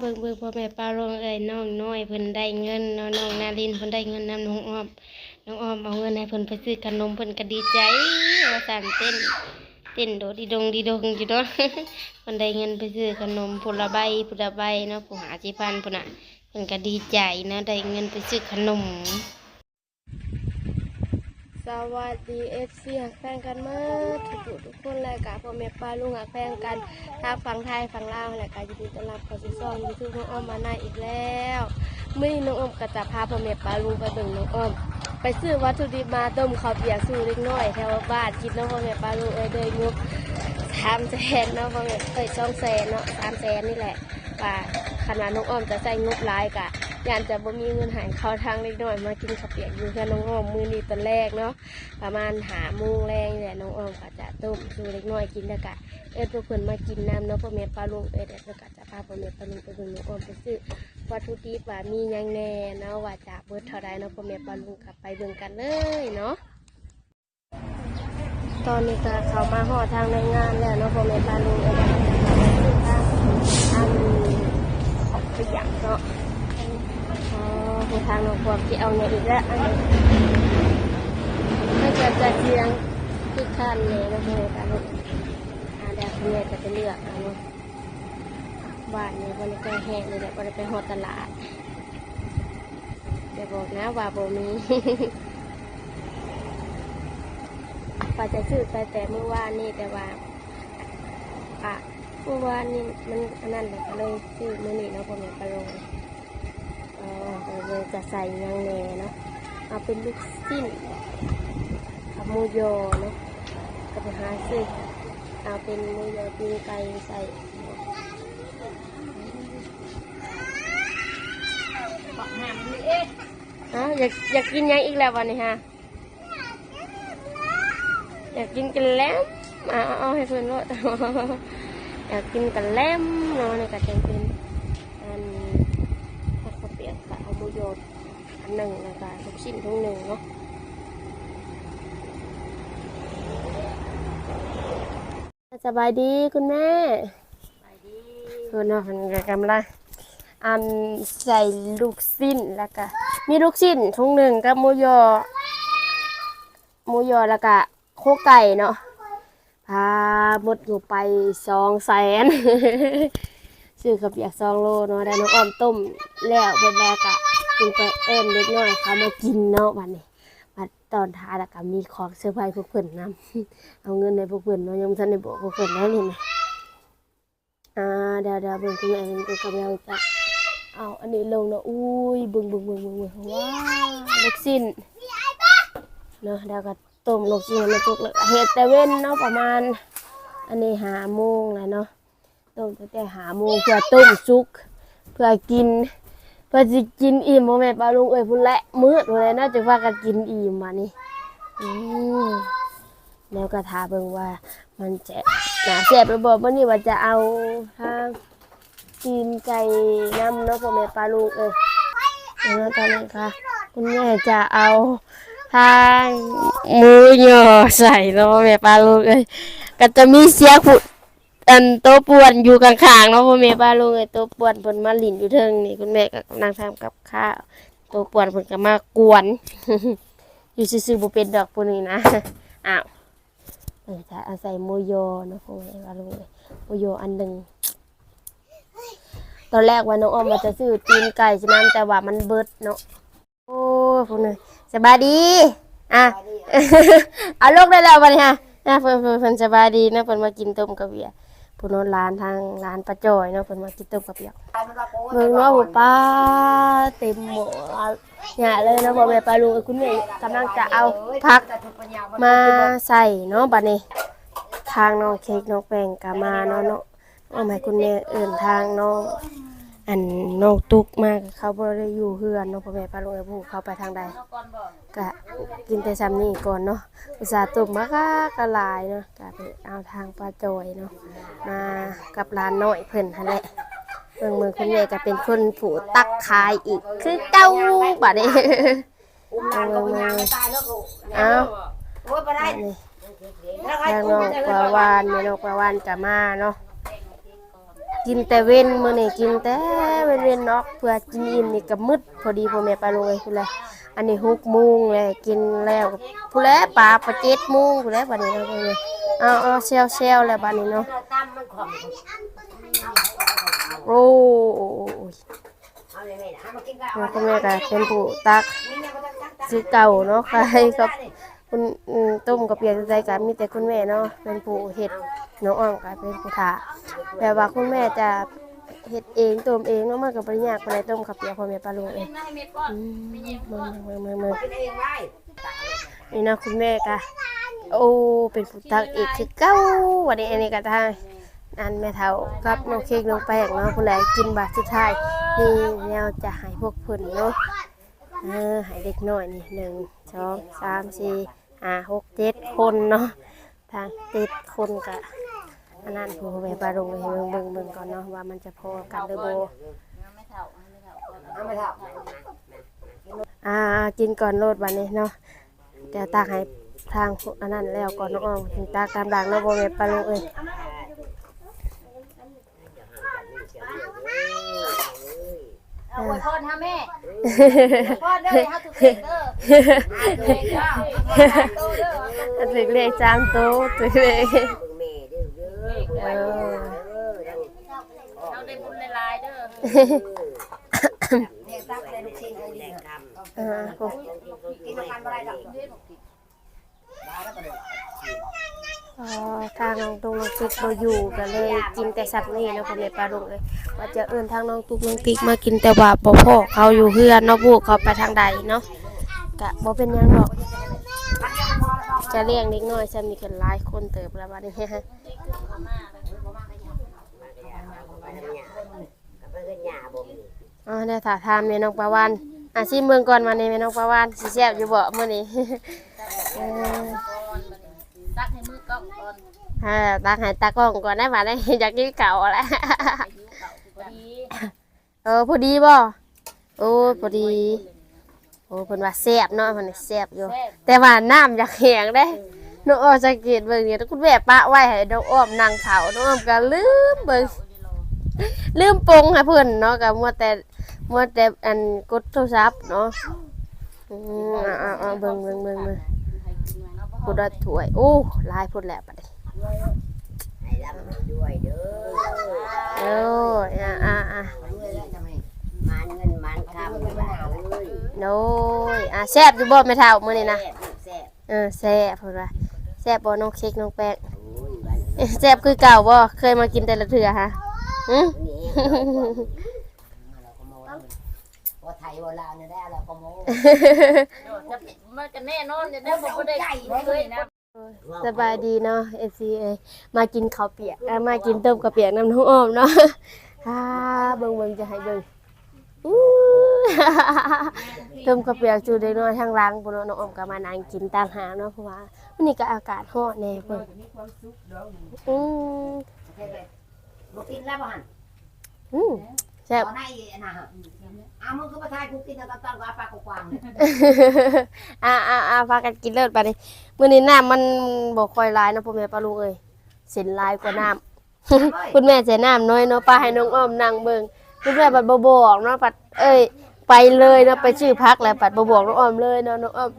เบิ่งเบิ่งพ่อแม่ป้าลงเอ้ยน้องน้อยเพิ่นได้เงินเนาะน้องนารินเพิ่นได้เงินนำน้องอ้อมน้องอ้อมเอาเงินให้เพิ่นไปซื้อขนมเพิ่นก็ดีใจว่าสั่นเต้นเต้นโดดดีดงดีดงอยู่เนาะเพิ่นได้เงินไปซื้อขนมผลใบผลใบเนาะผู้หาสิพันพุ่นน่ะเพิ่นก็ดีใจนาะได้เงินไปซื้อขนม สวัสดีเอฟซีหักแฟนกันเมื่อทุกทุกคนเลยกะพ่อแม่ป้าลุงหักแฟนกันทางฝั่งไทยฝั่งลาวแหละกะยินดีต้อนรับเข้าสู่ช่องยูทูบน้องอ้อมมาในอีกแล้วมื่อน้องอ้อมก็จะพาพ่อแม่ป้าลุงไปเบิ่งน้องอ้อมไปซื้อวัตถุดิบมาต้มข้าวเปียกสู้เล็กน้อยแถวบ้านกิดนเนาะพ่อแม่ป้าลุงเอ้ยเดยงบสามแสนเนาะพ่อแม่เอ้ยสองแสนเนาะสามแสนนี่แหละว่าขนาดน้องอ้อมจะใส่งบหลายกะ ยานจะบ่มีเงินหายเข้าทางเล็กน้อยมากินข้าวเปียกอยู่แค่น้องอ้อมมือนี้ตอนแรกเนาะประมาณหาโมงแรงเนี่ยน้องอ้อมก็จะต้มสู่เล็กน้อยกินแล้วก็เอิ้นพวกเพิ่นมากินน้ำเนาะพ่อแม่ปลาลุงเอิ้นแล้วก็จะพาพ่อแม่ปลาลุงไปเบิ่งน้องอ้อมไปซื้อวัตถุดิบว่ามียังแน่เนาะว่าจะเบิดเท่าใดเนาะพ่อแม่ปลาลุงกลับไปเบิ่งกันเลยเนาะตอนนี้ก็เขามาหอทางในงานแล้วเนาะพ่อแม่ปลาลุงเอิ้นแล้วก็จะเข้าไปซื้อทางทางขอยะเนาะ คือทางหน้องพวกที่เอาเนี่ยอีกแล้วอันนี้ถ้าเกิดจะเทียงที่ขั้นเลยก็คือการลดอาเดาคุณแม่จะไปเลือกเอาเนาะบ้านนี้วันนี้ก็แห้งเลยแหละวันนี้ไปหอตลาดเดี๋ยวบอกนะว่าโบมีป้าจะซื้อไปแต่เมื่อวานนี่แต่ว่าอะเมื่อวานนี่มันอันนั่นเลยก็เลยซื้อมื่อนี้เนาะผมอยากไปลง เลยจะใส่หยังแหน่เนาะเอาเป็นลูกสิ้นกับหมูยอเนาะก็ไปหาซื้อเอาเป็นหมูยอปิ้งไก่ใส่ฮะอยากอยากกินหยังอีกแล้ววันนี้ฮะอยากกินกันแล้วเอาเอาเอาให้เพื่อนรดอยากกินกันแล้วเนาะในกระเทียมเป็นอันผัดข้าวเปียกกับเอาหมูยอ อันหนึ่งแล้วก็ลูกชิ้นทุ่งหนึ่งเนาะสบายดีคุณแม่คุณน้องมันก็กำลังอันใส่ลูกสิ้นแล้วก็มีลูกชิ้นทุงหนึ่งกับหมูยอหมูยอแล้วก็โคไก่เนาะพาหมดอยู่ไปสองแสนซื้อกับอยากสองโลเนาะได้น้องอ้อมต้มแล้วเป็นแรกอะ กินไปเอิมเล็กน้อยเขามากินเนาะวันนี้มาตอนท้ายแล้วก็มีของเซอร์ไพรส์พวกเพิ่นนำเอาเงินในพวกเพิ่นเนาะยังบ่ทันได้บอกพวกเพิ่นแล้วนี่นะอ่าเดี๋ยวเดี๋ยวเบิ่งคุณแม่เพิ่นก็กำลังจะเอาอันนี้ลงเนาะอุ้ยเบิ่งเบิ่งเบิ่งเบิ่งบึงว้าวลูกชิ้นเนาะเดี๋ยวก็ต้มลูกชิ้นมันสุกเลยเฮ็ดแต่เว้นเนาะประมาณ อันนี้หาโมงแล้วเนาะต้มตั้งแต่หาโมงเพื่อต้มสุก เพื่อกิน เพื่อสิกินอิ่มบ่แม่ปลาลุงเอ้ยพุ่นแหละมื้อพุ่นแหละน่าจะว่ากันกินอิ่มมานี่อืมแล้วก็ทาเบิ่งว่า มันจะหนาแซ่บรือบ่มื้อนี้ว่าจะเอาทางตีนไก่น้ำเนาะพ่อแม่ปลาลูกเอ้ยแล้วตอนนี้ค่ะคุณแม่จะเอาทางหมูยอใส่เนาะพ่อแม่ปลาลูกเอ้ยก็จะมีเสียงผู้ อันโตะป่วนอยู่ข้างๆเนาะพ่อแม่ปลาลูกเอ้โตะป่วนเพิ่นมาหลินอยู่เทิงนี่คุณแม่ก็กำลังทำกับข้าวโตะป่วนเพิ่นก็มากวน อยู่ซื่อๆบ่เป็นดอกพวกนี้นะอ้าวเออจะอาศัยโมโยเนาะพวกนี้ว่าลุงเลยโมโยอันหนึ่งตอนแรกว่าน้องอ้อมว่าจะซื้อตีนไก่ใช่ไหมแต่ว่ามันเบิดเนาะโอ้พวกนี้สบายดีอะเอาลูกได้แล้ววันนี้ฮะนะเพิ่นเพิ่นเพิ่นสบายดีนะเพิ่นมากินต้มกระเบีย ผู้โน้นร้านทางร้านปลาจอยเนาะเพิ่นมากินต้มกระเปียกเมืองว่าหูป้าเต็มหมดเนี่ยเลยนะพ่อแม่ปลาลุงคุณแม่กำลังจะเอาพักมาใส่เนาะบัดนี้ ทางน้องเค้กน้องแป้งก็มาเนาะเนาะเอามาให้คุณแม่เอื่นทางน้อง อันน้องตุกมากเขาบ่ได้อยู่เฮือนเนาะพ่อแม่ป้าลุงไอ้ผู้เขาไปทางใดก็กินแต่ซ้ำนี่ก่อนเนาะอุตส่าห์ตุกมากกะหลายเนาะก็ไปเอาทางป้าจอยเนาะมากับร้านน้อยเพิ่นหั่นแหละเบิ่งมือคุณแม่ก็เป็นคนผูตักขายอีก คือเก้าบัดนี้อุ้มหลานก็ไปยางไม่ตายแล้วกูเอาโอ้ยไปได้บัดนี้แล้วใครทางอุ้นมอกจะปลาวานแม่นกปลาวานจะมาเนาะ กินแต่เว้นมื้อนี้กินแต่เว้นเว้นเนาะเพื่อกินอิ่มนี่ก็มืดพอดีพ่อแม่ไปลาลุงเอ้ยพุ่นแหละอันนี้6โมงแล้วกินแล้วก็พุ่นแหละปลาประ7โมงพุ่นแหละบัดนี้เนาะพ่อแม่เอาเอาเซลแล้วบัดนี้เนาะตั้มมันของโอ้ยเอาเลยนะเอามากินกันแล้วพ่อแม่ก็เป็นผู้ตักซีเนี่ยมันจะตักตักซื้อเก่าเนาะใครกับ คุณอืมต้มกับเปียกใจกันมีแต่คุณแม่เนาะเป็นผู้เฮ็ดน้องอ้อมก็เป็นผู้ถาแต่ว่าคุณแม่จะเฮ็ดเองต้มเองเนาะมันก็บ่ได้ยากปานใดต้มกับเปียกพ่อแม่ปลาลุงเองอืมมึงมึงมึงมึงกินเองได้นี่เนาะคุณแม่ก็โอ้เป็นผู้ตักอีกคือเก่าวันนี้อันนี้ก็ทางอันแม่เฒ่ากับน้องเค้กน้องแป้งเนาะผู้ใดกินบาดสุดท้ายนี่แนวจะให้พวกเพิ่นเนาะเออให้เด็กน้อยนี่หนึ่งสองสามสี่ ห้าหกเจ็ดคนเนาะทางเจ็ดคนกะอันนั้นผู้ไปปลาลงเบิ่งเบิ่งเบิ่งก่อนเนาะว่ามันจะพอกันหรือโบอ่ากินก่อนโลดวันนี้เนาะเดี๋ยวตากให้ทางอันนั้นแล้วก่อนน้องอ้อมถึงตากตามหลังเนาะโบแม่ปลาลงเอ้ย เอาไว้พ่อนะแม่พ่อเด้อเอาทุกเด้อเด้อเด้อถึงเลขจามโตะถึงเลขแม่เด้อเด้อเออเอาได้บุญหลายๆเด้อเนี่ยตักได้ลูกชิ้นเออกินกันบ่ได้ดอก อ๋อทางน้องตุกน้องติ๊กบ่อยู่ก็เลยกินแต่สัตว์นี่เนาะพ่อแม่ปลาลงเอ้ยว่าจะเอิ้นทางน้องตุ๊กน้องติ๊กมากินแต่ว่าบ่พ่อเขาอยู่เฮือนเนาะพวกเขาไปทางใดเนาะก็บ่เป็นหยังหรอกจะเลี้ยงเด็กน้อยซ้ำนี่ก็หลายคนเติบแล้วบัดนี้ฮะอ๋อได้ถามถามแม่น้องปลาวานอะชิมเบิ่งก่อนมานี่แม่น้องปลาวานสิแซ่บอยู่บ่มื้อนี้ อ่าตักให้ตากล้องก่อนได้บัดนี้อยากกินเก่าแล้วพอดีเออพอดีบ่โอ้พอดีโอ้เพิ่นว่าแซ่บเนาะเพิ่นว่าแซ่บอยู่ แต่ว่าน้ำอยากแห้งเด้น้องอ้อมสังเกตเบิ่งนี่คุณแม่ปะไว้ให้น้องอ้อมนั่งเผาน้องอ้อมก็ลืมเบิ่งลืมปรุงให้เพิ่นเนาะก็มัวแต่มัวแต่อันกดโทรศัพท์เนาะอืมอ่าๆๆเบิ่งเบิ่งเบิ่งเบิ่งพุดถ้วยโอ้หลายพุดแล้วบัดนี้ ให้รับด้วยเด้อโอ้ยอ่าๆๆด้วยแล้วทำไมมันเงินมันคำเลยโน้ยอะแซ่บอยู่บ่แม่เฒ่ามื้อนี้นะ แซ่บเออแซ่บเพิ่นว่าแซ่บบ่น้องเค้กน้องแป้งโอ้ยวันเอ๊ะแซ่บคือเก่าบ่เคยมากินแต่ละเทื่อฮะหึ นี้เราก็โม้ว่าไทยว่าลาวเนี่ยได้เราก็โม้มันก็แน่นอนจะได้ผมก็ได้เลยนะ สบายดีเนาะ FC เอ้ยมากินข้าวเปียกอะมากินต้มข้าวเปียกน้ำน้องอ้อมเนาะฮ่าเบิ่งเบิ่งจะให้เบิ่งอู้ ต้มข้าวเปียกจูเด็กน้อยทางหล่างพุ่นเนาะน้องอ้อมก็มานั่งกินต่างหากเนาะเพราะว่าวันนี้ก็อากาศร้อนแน่เพิ่นอืมบ่กินแล้วบ่หันอืมแซ่บตอนไหนนะฮะ อ้ามึงก็มาทายกูกินแล้วก็ต้องเอาปากกว้างเนี่ยอ่าอ่าอ่าพากันกินเลิศไปนี่มื้อนี้น้ำมันบ่ค่อยหลายเนาะพ่อแม่ป้าลุงเอ้ยเส้นหลายกว่าน้ำ คุณแม่ใส่น้ำน้อยเนาะป้าให้น้องอ้อมนั่งเบิ่งคุณแม่ปัดบ่บอกเนาะปัดเอ้ย ไปเลยเนาะไปชื่อพักแล้วปัดบ่บอกน้องอ้อมเลยเนาะน้องอ้อม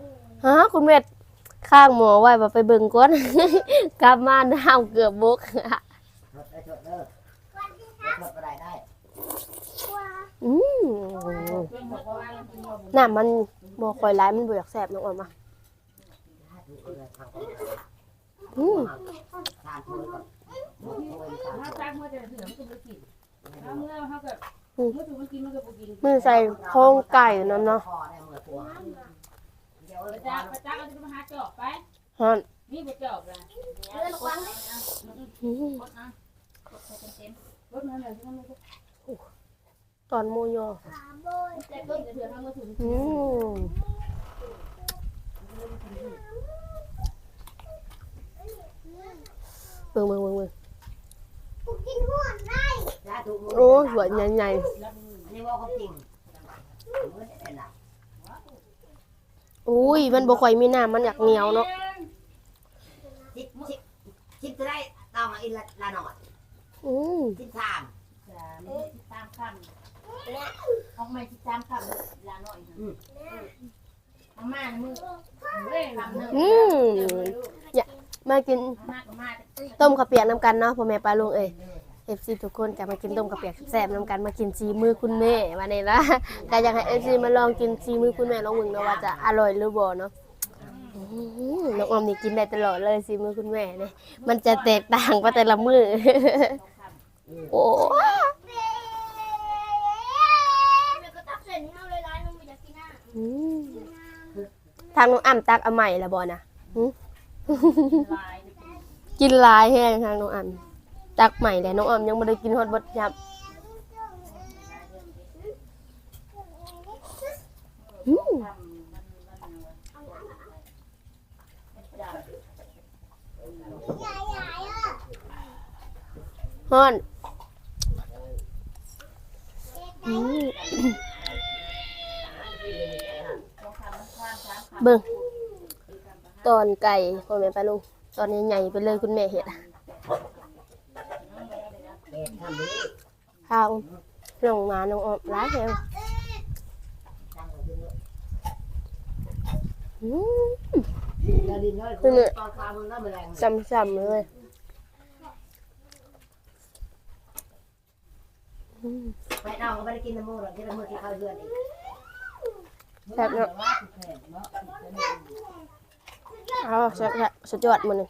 ฮะคุณแม่ข้างหมอไว้บ่ไปเบิ่งก่อน กลับมาน้ำเกือบบก ถดได้ถดเด้อถดอะไรได้ อืม น้ำมันบ่ค่อยหลายมันบ่อยากแซ่บน้องอ้อมอะอืมทานโทยก่อนโทยทานถ้าจ้างเมื่อจะถือมันก็ไม่กินถ้าเมื่อเขาแบบเมื่อถูกมันกินมันก็บ่กินมันใส่โครงไก่นั่นเนาะคอได้เมื่อตัวเดี๋ยวพระเจ้าพระเจ้าก็จะมาหาจอบไปฮอนนี่บ่จอบละอืมรถนั่นแหละที่มันตอนหมูยอแต่ต้นจะถือทางมือถืออืมเบิ่งเบิ่งเบิ่งเบิ่งสาธุมืโอ้ยหัวใหญ่อันนี้ว่าเขาจริงมือได้ละๆอุ้ย มันบ่ค่อยมีน้ำมันอยากเหนียวเนาะชิดชิดชิดจะได้ต้องอีละละหน่อยอืมชิดสามคำ ออกมาสิสามคำลาหน่อยมาม่ามือเว้ยคำหนึ่งอืมอย่ามากินมากก็มากต้มข้าวเปียกน้ำกันเนาะพ่อแม่ปลาลุงเอ้ยเอฟซีทุกคนจะมากินต้มข้าเปียกแซ่บน้ำกันมากินซีมือคุณแม่มาเนี่ยละก็อยากให้เอฟซีมาลองกินซีมือคุณแม่ลองมึงนะว่าจะอร่อยหรือบ่เนาะน้องออมนี่กินได้ตลอดเลยซีมือคุณแม่เนี่ยมันจะแตกต่างไปแต่ละมือโอ้ ก็ตักเส้นให้เอาหลายๆมันไม่อยากกินอะ อืม ทางน้องอ้ำตักเอาใหม่ละบ่นะหึลายกินหลายแห้งทางน้องอ้ำตักใหม่แล้วน้องอ้ำยังไม่ได้กินฮอดบดยับอืมฮอนอืม เบิ่งตอนไก่พ่อแม่ปลาลุงตอนใหญ่ๆไปเลยคุณแม่เห็ดอะทางลงมาน้องออมร้ายแล้วอืมดาดินน้อยคือเนี่ยตอนฟ้ามันน่าแมลงซ้ำๆเลยไปเอาก็ไม่ได้กินน้ำมูกหรอกที่น้ำมูกที่เขาเดือนอีก แซ่บเนาะเอาสุดละสุดยอดมันเลย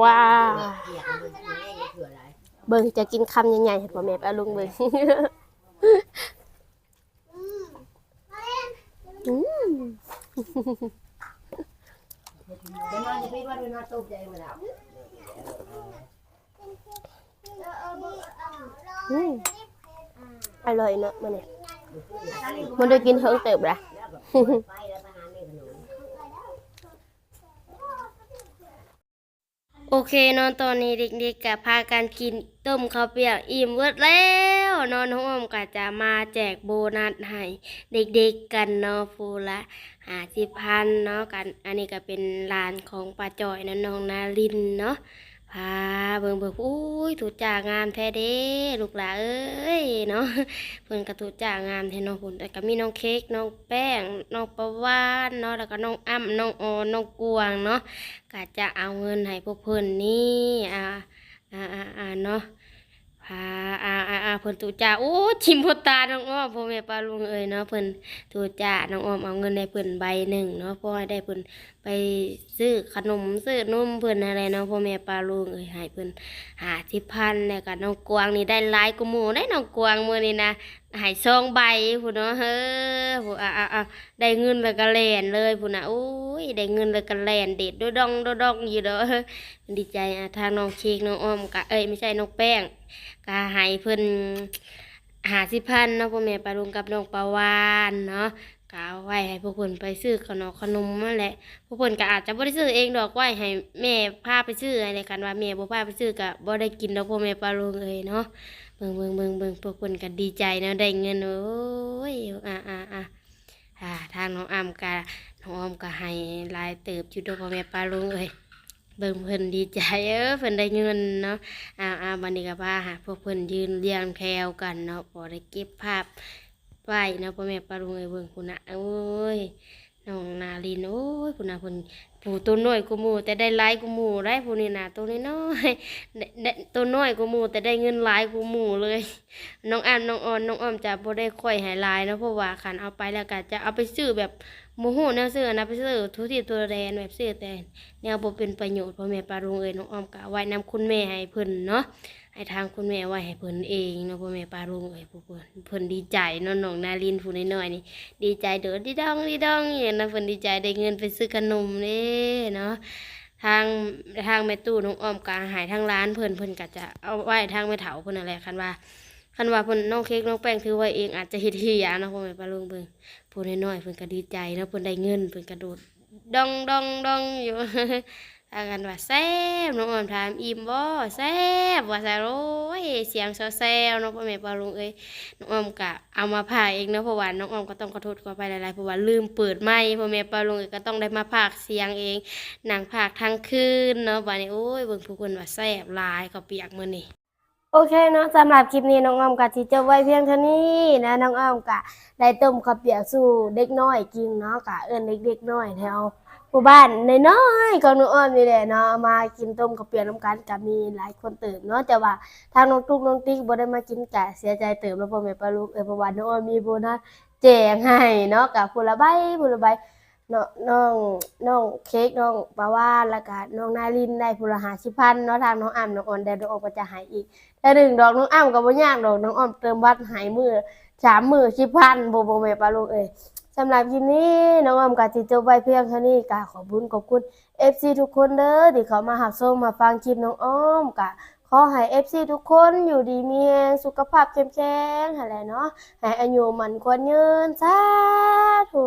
ว้าวเกียกมันเป็นแม่ยังเถื่ออะไรเบิ่งจะกินคำใหญ่ๆให้พ่อแม่ปลาลุงเบิ่งอืมอนจะพี่ว่าไปนอนตุ๊บใจม อร่อยเนอะมันเนี่ยมันได้กินเฮิงเติบละแล้วก็ไปแล้วไปหาเมฆขนมโอเคเนอนตอนนี้เด็กๆกับพากันกินต้มข้าวเปียกอิ่มเวิร์ดแล้วเนอนน้องอ้อมก็จะมาแจกโบนัสให้เด็กๆกันเนาะฟูละหาสิพันเนาะกัน อันนี้ก็เป็นร้านของป้าจอยนะน้องนาลินเนาะ พาเบิ่งเบิ่งอุ้ยถูจ่างามแท้เด้ลูกหลาเอ้ยเนาะเพิ่นก็ถูจ่างามแท้เนาะพุ่นแต่ก็มีน้องเค้กน้องแป้งน้องประวานเนาะแล้วก็น้องอ้ำน้องออนน้องกวางเนาะก็จะเอาเงินให้พวกเพิ่นนี่อ่าอ่าอ่าเนาะ พาอ่าอ่าอ่าเพิ่นตูจ่าโอ้ชิมพตาน้องอ้อมพ่อแม่ปลาลุงเอ้ยเนาะเพิ่นตูจ่าน้องอ้อมเอาเงินให้เพิ่นใบหนึ่งเนาะพ่อให้ได้เพิ่นไปซื้อขนมซื้อนมเพิ่นอะไรเนาะพ่อแม่ปลาลุงเอ้ยให้เพิ่นหาสิพันแล้วก็น้องกวางนี่ได้หลายกว่าหมู่ได้น้องกวางมื้อนี้นะ ให้ซองใบพูนเนาะเฮ้อผู้อ่าอ่าอ่าได้เงินแล้วก็แลนเลยพูนน่ะโอ้ยได้เงินแล้วก็แลนเด็ดโดดองดดองอยู่เด้อดีใจอะทางน้องเชคน้องอ้อมกะเอ้ยไม่ใช่น้องแป้งกะหายเพิ่นหาสิพันเนาะพ่อแม่ปลาลุงกับน้องปลาวานเนาะ กะเอาไว้ให้พวกเพิ่นไปซื้อขนมขนมมาแหละพวกเพิ่นก็อาจจะบ่ได้ซื้อเองดอกไว้ให้แม่พาไปซื้ออะไรกันว่าแม่บ่พาไปซื้อก็บ่ได้กินดอกพ่อแม่ปลาลุงเอ้ยเนาะเบิ่งเบิ่งเบิ่งเบิ่งพวกเพิ่นก็ดีใจเนาะได้เงินโอ้ยอ่าอ่าอ่าอ่าทางน้องอ้ำกะน้องอ้อมก็ให้ลายเติบอยู่ด้วยพ่อแม่ป้าลุงเอ้ยเบิ่งเพิ่นดีใจเออเพิ่นได้เงินเนาะอ่าอ่าบันนี้ก็พาหาพวกเพิ่นยืนเรียงแถวกันเนาะพอได้เก็บภาพ ไว้เนะพ่อแม่ป้าลุงเอ้เบิ่งคุณนะโอ้ยน้องนาลินโอ้ยคุณนะเพิ่นผู้ตัวน้อยกูมูแต่ได้หลายกูมูได้ผู้นี้น่ะตัวน้อยๆได้ได้ตัวน้อยกูมูแต่ได้เงินหลายกูมูเลย น้องอ้ำน้องออนน้องอ้อมจะบ่ได้ค่อยหายลายนะเพราะว่าคันเอาไปแล้วก็จะเอาไปซื้อแบบโมโหแนวซื้อนะไปซื้อทุกที่ตัวแดนแบบซื้อแต่แนวบ่เป็นประโยชน์พ่อแม่ปลาลุงเอ้ยน้องอ้อมก็ไว้นำคุณแม่ให้เพิ่นเนาะ ให้ทางคุณแม่ไว้ให้เพิ่นเองเนาะพ่อแม่ปลาลุงเอ้ยผู้เพิ่นเพิ่นดีใจเนาะน้องนาลินผู้น้อยๆนี่ดีใจเด้อดีดองดีดองอย่างนั้นเพิ่นดีใจได้เงินไปซื้อขนมเด้เนาะทางทางแม่ตู้น้องอ้อมก็ใหายทางร้านเพิ่นเพิ่นก็จะเอาไว้ทางแม่เฒ่าเพิ่นนั่นแหละคันว่าคันว่าเพิ่นน้องเค้กน้องแป้งถือไว้เองอาจจะเฮ็ดเฮียเนาะพ่อแม่ป้าลุงเบิ่งผู้น้อยๆเพิ่นก็ดีใจเนาะเพิ่นได้เงินเพิ่นกระโดดดองดองดองอยู่ พากันว่าแซ่บน้องออมถามอิ่มบ่แซ่บว่าซะโอ้ยเสียงซอแซวเนาะพ่อแม่ป้าลุงเอ้ยน้องออมก็เอามาพาเองเนาะเพราะว่าน้องออมก็ต้องขอโทษขอไปหลายๆเพราะว่าลืมเปิดไมค์พ่อแม่ป้าลุงเอ้ยก็ต้องได้มาพาเสียงเองหนั่งพาทั้งคืนเนาะบัดนี้โอ้ยเบิ่งผู้คนว่าแซ่บหลายก็เปียกมื้อนี้โอเคเนาะสำหรับคลิปนี้น้องอ้อมกับที่จะไว้เพียงเท่านี้นะน้องอ้อมกะได้ต้มข้าวเปียกสู่เด็กน้อยกินเนาะกะเอิ้นเด็กๆน้อยแถว หมู่บ้านน้อยๆก็น้องอ้อมนี่แหละเนาะมากินต้มข้าวเปียกน้ำกันก็มีหลายคนตื่นเนาะแต่ว่าทางน้องตุ๊กน้องติ๊กบ่ได้มากินกะเสียใจเติบแล้วพ่อแม่ป้าลูกเออเพระว่าน้องอ้อมมีโบนัสแจกให้เนาะกับผู้ละใบผู้ละใบเนาะน้องน้องเค้กน้องปาวานแล้วก็น้องนารินได้ผู้ละ50,000เนาะทางน้องอ้ํน้องอ่อนได้น้องออมก็จะให้อีกแต่หนึ่งดอกน้องอ้ำก็บ่ยากดอกน้องอ้อมเติมวัดหายมือสามมือสิพันบ่บ่แม่ปลาลูกเอ้ย สำหรับคลิปนี้น้องออมก็สิจบไว้เพียงเท่านี้ก็ขอบคุณขอบคุณ FC ทุกคนเด้อที่เขามาหับชมมาฟังคลิปน้องอ้อมก็ขอให้ FC ทุกคนอยู่ดีมีแรงสุขภาพเข้มแข็งหั่นแหละเนาะให้อายุมันควรยืนสาธุ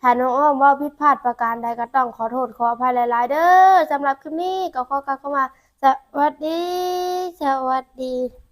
ถ้าน้องอ้อมว่าผิดพลาดประการใดก็ต้องขอโทษขออภัยหลาย ๆ เด้อสำหรับคลิปนี้ก็ขอกล่าวคำว่าสวัสดี สวัสดี